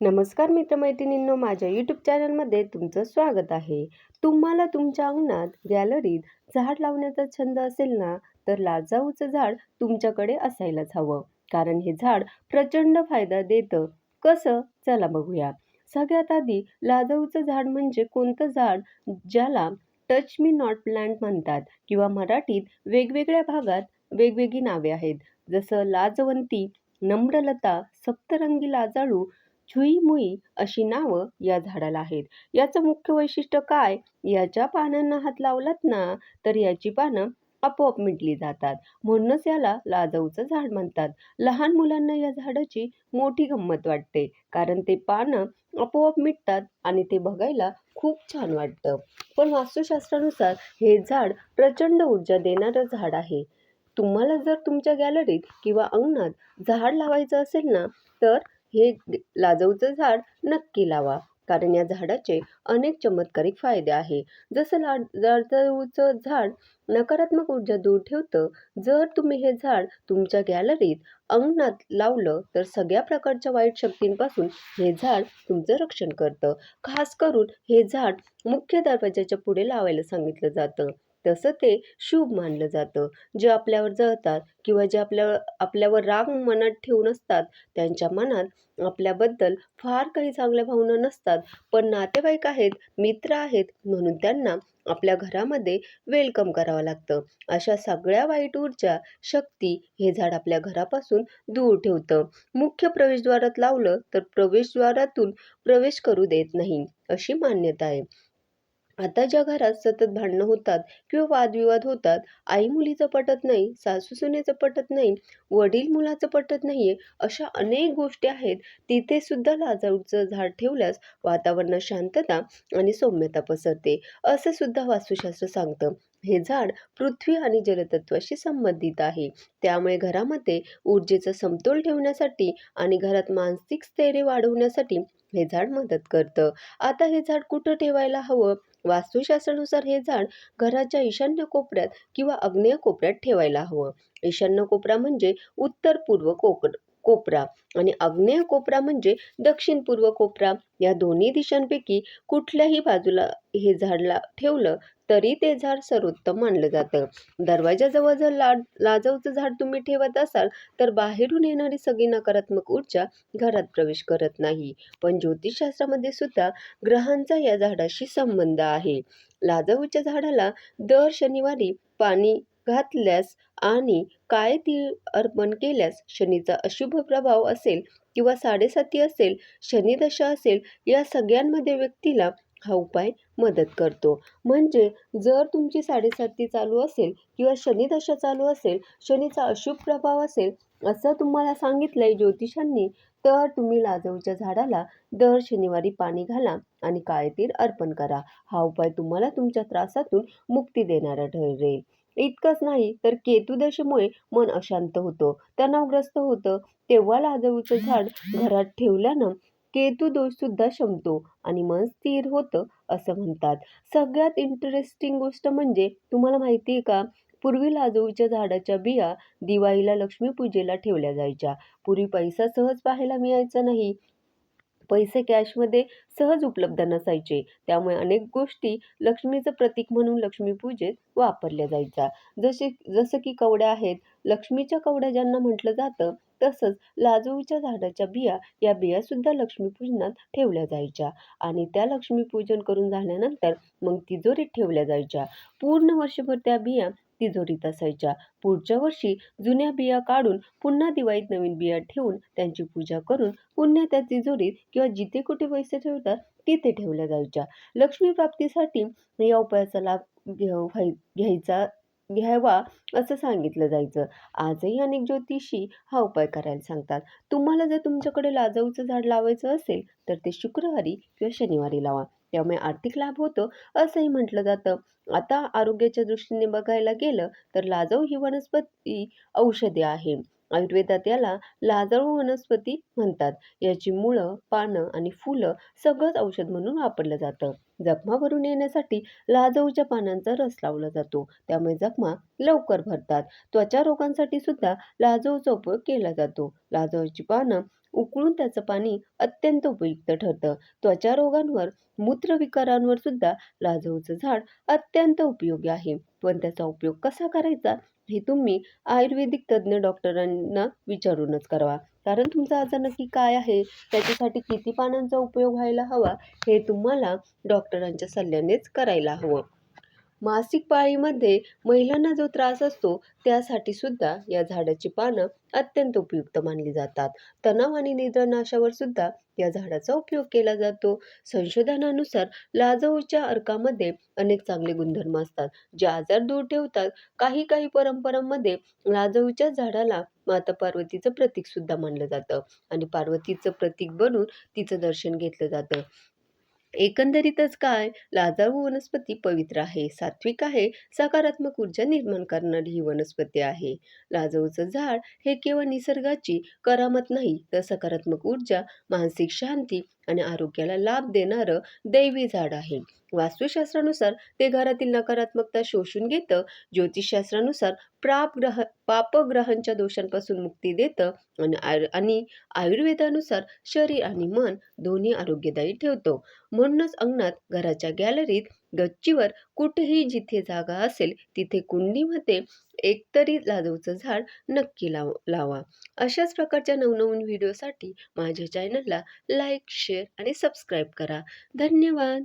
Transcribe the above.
नमस्कार मित्रमैत्रिणींनो माझ्या यूट्यूब चॅनलमध्ये तुमचं स्वागत आहे. तुम्हाला तुमच्या अंगणात गॅलरीत झाड लावण्याचा छंद असेल ना तर लाजाऊचं झाड तुमच्याकडे असायलाच हवं. कारण हे झाड प्रचंड फायदा देतं. कसं? चला बघूया. सगळ्यात आधी लाजाऊचं झाड म्हणजे कोणतं झाड ज्याला टच मी नॉट प्लांट म्हणतात किंवा मराठीत वेगवेगळ्या भागात वेगवेगळी नावे आहेत. जसं लाजवंती नम्रलता सप्तरंगी लाजाळू छुईमुई अशी नावं या झाडाला आहेत. याचं मुख्य वैशिष्ट्य काय? याच्या पानांना हात लावलात ना तर याची पानं आपोआप मिटली जातात. म्हणूनच याला लाजऊचं झाड म्हणतात. लहान मुलांना या झाडाची मोठी गंमत वाटते कारण ते पानं आपोआप मिटतात आणि ते बघायला खूप छान वाटतं. पण वास्तुशास्त्रानुसार हे झाड प्रचंड ऊर्जा देणारं झाड आहे. तुम्हाला जर तुमच्या गॅलरीत किंवा अंगणात झाड लावायचं असेल ना तर हे लाजऊचं झाड नक्की लावा कारण या झाडाचे अनेक चमत्कारिक फायदे आहे. जसं ला लाजऊचं झाड नकारात्मक ऊर्जा दूर ठेवतं जर तुम्ही हे झाड तुमच्या गॅलरीत अंगणात लावलं तर सगळ्या प्रकारच्या वाईट शक्तींपासून हे झाड तुमचं रक्षण करतं. खास करून हे झाड मुख्य दरवाजाच्या पुढे लावायला सांगितलं जातं. तसं ते शुभ मानलं जातं. जे आपल्यावर जळतात किंवा जे आपल्या आपल्यावर राग मनात ठेवून असतात त्यांच्या मनात आपल्याबद्दल फार काही चांगल्या भावना नसतात. पण नातेवाईक आहेत मित्र आहेत म्हणून त्यांना आपल्या घरामध्ये वेलकम करावं लागतं. अशा सगळ्या वाईट ऊर्जा शक्ती हे झाड आपल्या घरापासून दूर ठेवतं. मुख्य प्रवेशद्वारात लावलं तर प्रवेशद्वारातून प्रवेश करू देत नाही अशी मान्यता आहे. आता ज्या घरात सतत भांडणं होतात किंवा वादविवाद होतात आई मुलीचं पटत नाही सासू सुनेचं पटत नाही वडील मुलाचं पटत नाही आहे अशा अनेक गोष्टी आहेत तिथे सुद्धा लाजाऊचं झाड ठेवल्यास वातावरणात शांतता आणि सौम्यता पसरते असं सुद्धा वास्तुशास्त्र सांगतं. हे झाड पृथ्वी आणि जलतत्वाशी संबंधित आहे. त्यामुळे घरामध्ये ऊर्जेचा समतोल ठेवण्यासाठी आणि घरात मानसिक स्थैर्य वाढवण्यासाठी हे झाड मदत करतं. आता हे झाड कुठं ठेवायला हवं? वास्तुशास्त्रानुसार हे झाड घराच्या ईशान्य कोपऱ्यात किंवा आग्नेय कोपऱ्यात ठेवायला हवं. ईशान्य कोपरा म्हणजे उत्तर पूर्व कोक कोपरा आणि आग्नेय कोपरा म्हणजे दक्षिण पूर्व कोपरा. या दोन्ही दिशांपैकी कुठल्याही बाजूला हे झाडला ठेवलं तरी ते झाड सर्वोत्तम मानलं जातं. दरवाजाजवळ जर ला लाजवचं झाड तुम्ही ठेवत असाल तर बाहेरून येणारी सगळी नकारात्मक ऊर्जा घरात प्रवेश करत नाही. पण ज्योतिषशास्त्रामध्ये सुद्धा ग्रहांचा या झाडाशी संबंध आहे. लाजऊच्या झाडाला दर शनिवारी पाणी घातल्यास आणि काय तीळ अर्पण केल्यास शनीचा अशुभ प्रभाव असेल किंवा साडेसाती असेल शनिदशा असेल या सगळ्यांमध्ये व्यक्तीला हा उपाय मदत करतो. म्हणजे जर तुमची साडेसाती चालू असेल किंवा शनिदशा चालू असेल शनीचा अशुभ प्रभाव असेल असं तुम्हाला सांगितलंय ज्योतिषांनी तर तुम्ही लाजऊच्या झाडाला दर शनिवारी पाणी घाला आणि काळेतीर अर्पण करा. हा उपाय तुम्हाला तुमच्या त्रासातून मुक्ती देणारा ठरेल. इतकंच नाही तर केतुदशेमुळे मन अशांत होतं तणावग्रस्त होतं. तेव्हा लाजवूचं झाड घरात ठेवल्यानं केतू दोष सुद्धा शमतो आणि मन स्थिर होतं असं म्हणतात. सगळ्यात इंटरेस्टिंग गोष्ट म्हणजे तुम्हाला माहिती आहे का? पूर्वी लाजूच्या झाडाच्या बिया दिवाळीला लक्ष्मीपूजेला ठेवल्या जायच्या. पूर्वी पैसा सहज पाहायला मिळायचा नाही. पैसे कॅशमध्ये सहज उपलब्ध नसायचे. त्यामुळे अनेक गोष्टी लक्ष्मीचं प्रतीक म्हणून लक्ष्मीपूजेत वापरल्या जायच्या. जसे जसं की कवड्या आहेत. लक्ष्मीच्या कवड्या ज्यांना म्हटलं जातं तसंच लाजूच्या झाडाच्या बिया या बियासुद्धा लक्ष्मीपूजनात ठेवल्या जायच्या. आणि त्या लक्ष्मीपूजन करून झाल्यानंतर मग तिजोरीत ठेवल्या जायच्या. पूर्ण वर्षभर त्या बिया तिजोरीत असायच्या. पुढच्या वर्षी जुन्या बिया काढून पुन्हा दिवाळीत नवीन बिया ठेवून त्यांची पूजा करून पुन्हा त्या तिजोरीत किंवा जिथे कुठे पैसे ठेवतात तिथे ठेवल्या जायच्या. लक्ष्मी प्राप्तीसाठी या उपायाचा लाभ घेऊ घ्यायचा घ्यावा असं सांगितलं जायचं. आजही अनेक ज्योतिषी हा उपाय करायला सांगतात. तुम्हाला जर तुमच्याकडे लाजऊचं झाड लावायचं असेल तर ते शुक्रवारी किंवा शनिवारी लावा. त्यामुळे आर्थिक लाभ होतो असंही म्हटलं जातं. आता आरोग्याच्या दृष्टीने बघायला गेलं तर लाजऊ ही वनस्पती औषधे आहे. आयुर्वेदात याला लाजाळू वनस्पती म्हणतात. याची मुळं पानं आणि फुलं सगळंच औषध म्हणून वापरलं जातं. जखमा भरून येण्यासाठी लाजऊच्या पानांचा रस लावला जातो. त्यामुळे जखमा लवकर भरतात. त्वचा रोगांसाठी सुद्धा लाजऊचा उपयोग केला जातो. लाजऊची पानं उकळून त्याचं पाणी अत्यंत उपयुक्त ठरतं. त्वचा रोगांवर मूत्रविकारांवर सुद्धा लाजऊचं झाड अत्यंत उपयोगी आहे. पण त्याचा उपयोग कसा करायचा हे तुम्ही आयुर्वेदिक तज्ज्ञ डॉक्टरांना विचारूनच करावा. कारण तुमचा आजार नक्की काय आहे? त्याच्यासाठी किती पानांचा उपयोग व्हायला हवा? हे तुम्हाला डॉक्टरांच्या सल्ल्यानेच करायला हवं. मासिक पाळीमध्ये महिलांना जो त्रास असतो त्यासाठी सुद्धा या झाडाची पानं अत्यंत उपयुक्त मानली जातात. तणाव आणि निद्रानाशावर सुद्धा या झाडाचा उपयोग केला जातो. संशोधनानुसार लाजऊच्या अर्कामध्ये अनेक चांगले गुणधर्म असतात जे आजार दूर ठेवतात. काही काही परंपरांमध्ये लाजऊच्या झाडाला माता पार्वतीचं प्रतीकसुद्धा मानलं जातं. आणि पार्वतीचं प्रतीक बनून तिचं दर्शन घेतलं जातं. एकंदरीतच काय? लाजाळू वनस्पती पवित्र आहे सात्विक आहे सकारात्मक ऊर्जा निर्माण करणारी ही वनस्पती आहे. लाजाऊचं झाड हे केवळ निसर्गाची करामत नाही तर सकारात्मक ऊर्जा मानसिक शांती आणि आरोग्याला लाभ देणारं दैवी झाड आहे. वास्तुशास्त्रानुसार ते घरातील नकारात्मकता शोषून घेतं ज्योतिषशास्त्रानुसार प्राप ग्रह पापग्रहांच्या दोषांपासून मुक्ती देतं आणि आयु आणि आयुर्वेदानुसार शरीर आणि मन दोन्ही आरोग्यदायी ठेवतो. म्हणूनच अंगणात घराच्या गॅलरीत गच्चीवर कुठेही जिथे जागा असेल तिथे कुंडीमध्ये एकतरी लाजूचं झाड नक्की लाव लावा. अशाच प्रकारच्या नवनवीन व्हिडिओसाठी माझ्या चॅनलला लाईक शेअर आणि सबस्क्राईब करा. धन्यवाद!